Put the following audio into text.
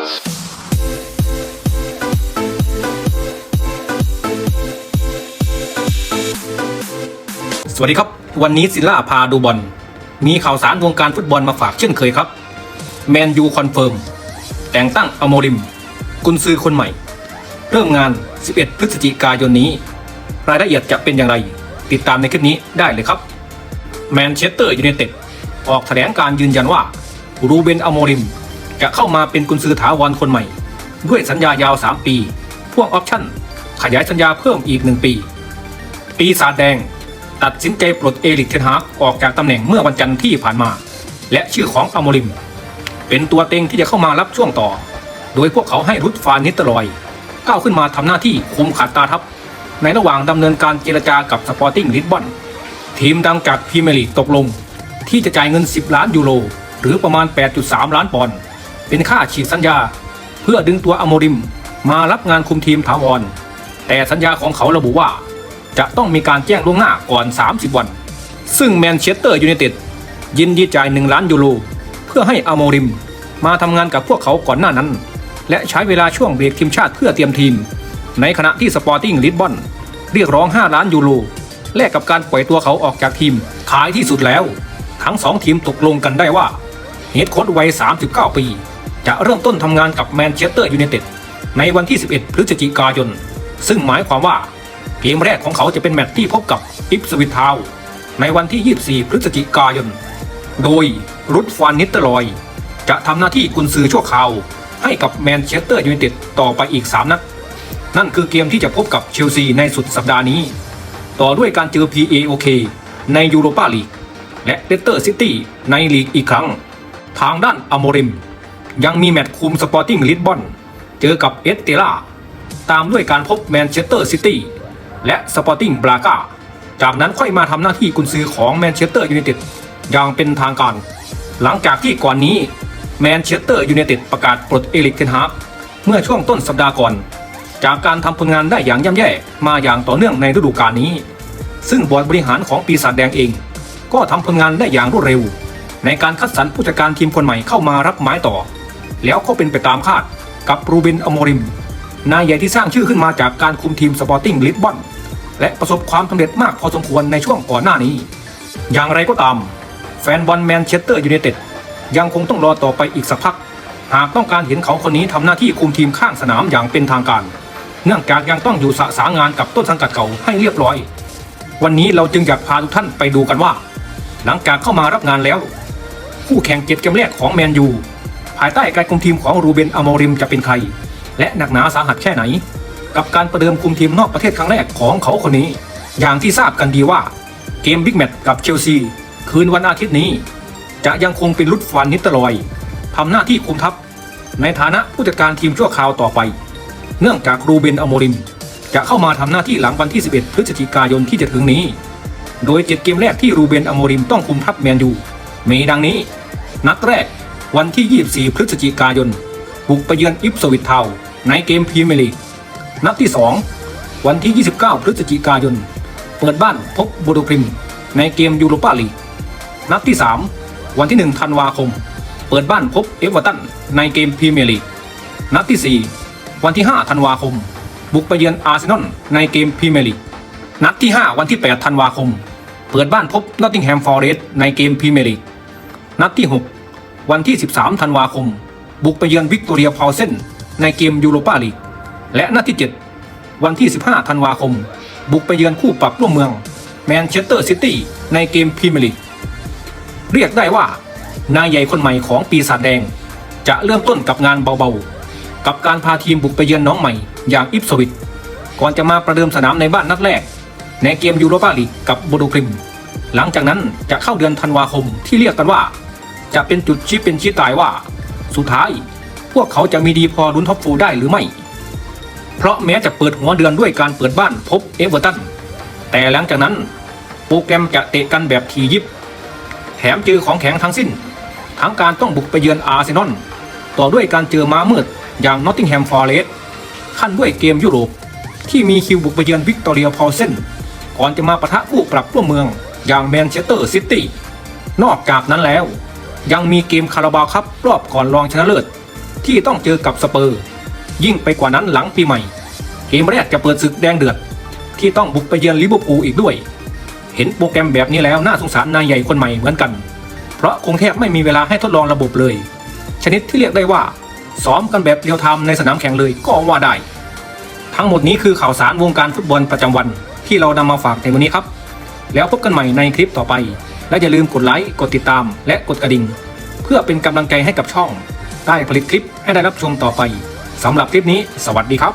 สวัสดีครับ วันนี้ศิลาพาดูบอล มีข่าวสารวงการฟุตบอลมาฝากเช่นเคยครับ แมนยูคอนเฟิร์ม แต่งตั้งอโมริม กุนซือคนใหม่ เริ่มงาน 11 พฤศจิกายนนี้ รายละเอียดจะเป็นอย่างไร ติดตามในคลิปนี้ได้เลยครับ แมนเชสเตอร์ยูไนเต็ดออกแถลงการยืนยันว่ารูเบนอโมริม จะเข้ามาเป็นกุนซือถาวรคนใหม่ ด้วยสัญญายาว 3 ปี พ่วงออปชั่น ขยายสัญญาเพิ่มอีก 1 ปี ปีศาจแดง ตัดสินใจปลดเอลิกเทนฮากออกจากตำแหน่งเมื่อวันจันทร์ที่ผ่านมา และชื่อของอโมริม เป็นตัวเต็งที่จะเข้ามารับช่วงต่อ โดยพวกเขาให้รุดฟานนิตรอย ก้าวขึ้นมาทำหน้าที่คุมขาดตาทัพ ในระหว่างดำเนินการเจรจากับสปอร์ติ้งลิสบอนทีมดังจากพรีเมียร์ลีกตกลง ที่จะจ่ายเงิน 10 ล้านยูโรหรือประมาณ 8.3 ล้านปอนด์ เป็นค่าฉีกสัญญา เพื่อดึงตัวอโมริมมารับงานคุมทีมถาวร แต่สัญญาของเขาระบุว่า จะต้องมีการแจ้งล่วงหน้าก่อน 30 วัน ซึ่งแมนเชสเตอร์ยูไนเต็ดยินดีจ่าย 1 ล้านยูโรเพื่อให้อโมริมมาทำงานกับพวกเขาก่อนหน้านั้น และใช้เวลาช่วงเบรกทีมชาติเพื่อเตรียมทีม ในขณะที่สปอร์ติ้งลิสบอนเรียกร้อง 5 ล้านยูโรแลกกับการปล่อยตัวเขาออกจากทีมท้ายที่สุดแล้ว ทั้งสองทีมตกลงกันได้ว่า เฮดโค้ชวัย 39 ปี จะเริ่มต้นทำงานกับแมนเชสเตอร์ยูไนเต็ดในวันที่ 11 พฤศจิกายน ซึ่งหมายความว่า เกมแรกของเขาจะเป็นแมตช์ที่พบกับอิปสวิททาวในวันที่ 24 พฤศจิกายน โดยรุดฟานนิตเตอร์ลอย จะทำหน้าที่กุนซือชั่วคราว ให้กับแมนเชสเตอร์ยูไนเต็ดต่อไปอีก 3 นัด นั่นคือเกมที่จะพบกับเชลซีในสุดสัปดาห์นี้ ต่อด้วยการเจอ PAOK ในยูโรปาลีกและเลสเตอร์ซิตี้ในลีกอีกครั้ง ทางด้านอโมริม ยังมีแมตช์คุมสปอร์ติ้งลิสบอนเจอกับเอสเตล่าตามด้วยการพบแมนเชสเตอร์ซิตี้และสปอร์ติ้งบรากาจากนั้นค่อยมาทำหน้าที่กุนซือของแมนเชสเตอร์ยูไนเต็ดอย่างเป็นทางการ หลังจากที่ก่อนนี้แมนเชสเตอร์ยูไนเต็ดประกาศปลดเอลิกเทนฮากเมื่อช่วงต้นสัปดาห์ก่อน จากการทำผลงานได้อย่างย่ำแย่มาอย่างต่อเนื่องในฤดูกาลนี้ ซึ่งบอร์ดบริหารของปีศาจแดงเอง ก็ทำผลงานได้อย่างรวดเร็ว ในการคัดสรรผู้จัดการทีมคนใหม่เข้ามารับไม้ต่อ แล้วก็เป็นไปตามคาดกับรูเบนอโมริม นายใหญ่ที่สร้างชื่อขึ้นมาจากการคุมทีมสปอร์ติ้งลิสบอนและประสบความสำเร็จมากพอสมควรในช่วงก่อนหน้านี้ อย่างไรก็ตาม แฟนบอลแมนเชสเตอร์ยูไนเต็ดยังคงต้องรอต่อไปอีกสักพัก หากต้องการเห็นเขาคนนี้ทำหน้าที่คุมทีมข้างสนามอย่างเป็นทางการ เนื่องจากยังต้องอยู่สะสางานกับต้นสังกัดเก่าให้เรียบร้อย วันนี้เราจึงอยากพาทุกท่านไปดูกันว่า หลังจากเข้ามารับงานแล้ว คู่แข่งเจ็ดเกมแรกของแมนยู ภายใต้การคุมทีมของรูเบนอโมริมจะเป็นใคร และหนักหนาสาหัสแค่ไหน กับการประเดิมคุมทีมนอกประเทศครั้งแรกของเขาคนนี้ อย่างที่ทราบกันดีว่าเกมบิ๊กแมตช์กับเชลซี คืนวันอาทิตย์นี้ จะยังคงเป็นลุดฟันนิตรอยทำหน้าที่คุมทัพ ในฐานะผู้จัดการทีมชั่วคราวต่อไป เนื่องจากรูเบนอโมริม จะเข้ามาทำหน้าที่หลังวันที่ 11 พฤศจิกายนที่จะถึงนี้ โดยเจ็ดเกมแรกที่รูเบนอโมริมต้องคุมทัพแมนยูมีดังนี้ นัดแรก วันที่ 24 พฤศจิกายน บุกไปเยือนอิปสวิททาในเกมพรีเมียร์ลีกนัดที่ 2 วันที่ 29 พฤศจิกายน เปิดบ้านพบโบโดกริม ในเกมยูโรปาลีกนัดที่ 3 วันที่ 1 ธันวาคม เปิดบ้านพบเอเวอร์ตันในเกมพรีเมียร์ลีกนัดที่ 4 วันที่ 5 ธันวาคม บุกไปเยือนอาร์เซนอลในเกมพรีเมียร์ลีกนัดที่ 5 วันที่ 8 ธันวาคม เปิดบ้านพบนอตติงแฮมฟอร์เรสต์ในเกมพรีเมียร์ลีกนัดที่ 6 วันที่ 13 ธันวาคม บุกไปเยือนวิกตอเรียพาวเซนในเกมยูโรปาลีกและนัดที่ 7 วันที่ 15 ธันวาคม บุกไปเยือนคู่ปรับร่วมเมือง แมนเชสเตอร์ซิตี้ในเกมพรีเมียร์ลีกเรียกได้ว่านายใหญ่คนใหม่ของปีศาจแดง จะเริ่มต้นกับงานเบาๆ กับการพาทีมบุกไปเยือนน้องใหม่อย่างอิปสวิตก่อนจะมาประเดิมสนามในบ้านนัดแรก ในเกมยูโรปาลีกกับโบโดกริม หลังจากนั้นจะเข้าเดือนธันวาคมที่เรียกกันว่า จะเป็นจุดชี้เป็นชี้ตายว่า สุดท้าย พวกเขาจะมีดีพอลุ้นท็อปโฟร์ได้หรือไม่ เพราะแม้จะเปิดหัวเดือนด้วยการเปิดบ้านพบเอเวอร์ตันแต่หลังจากนั้นโปรแกรมจะเตะกันแบบทียิบ แถมเจอของแข็งทั้งสิ้น ทั้งการต้องบุกไปเยือนอาร์เซนอลต่อด้วยการเจอม้ามืดอย่างนอตติงแฮมฟอร์เรสขั้นด้วยเกมยุโรปที่มีคิวบุกไปเยือนวิกตอเรียพอลเซนก่อนจะมาปะทะคู่ปรับร่วมเมืองอย่างแมนเชสเตอร์ซิตี้นอกจากนั้นแล้ว ยังมีเกมคาราบาวครับรอบก่อนรองชนะเลิศ ที่ต้องเจอกับสเปอร์ ยิ่งไปกว่านั้นหลังปีใหม่ เกมแรกจะเปิดศึกแดงเดือด ที่ต้องบุกไปเยือนลิเวอร์พูลอีกด้วย เห็นโปรแกรมแบบนี้แล้วน่าสงสารนายใหญ่คนใหม่เหมือนกัน เพราะคงแทบไม่มีเวลาให้ทดลองระบบเลย ชนิดที่เรียกได้ว่าซ้อมกันแบบเรียลไทม์ในสนามแข่งเลยก็ว่าได้ ทั้งหมดนี้คือข่าวสารวงการฟุตบอลประจำวันที่เรานำมาฝากในวันนี้ครับ แล้วพบกันใหม่ในคลิปต่อไป และอย่าลืมกดไลค์ กดติดตาม และกดกระดิ่ง เพื่อเป็นกำลังใจให้กับช่อง ได้ผลิตคลิปให้ได้รับชมต่อไปสำหรับคลิปนี้ สวัสดีครับ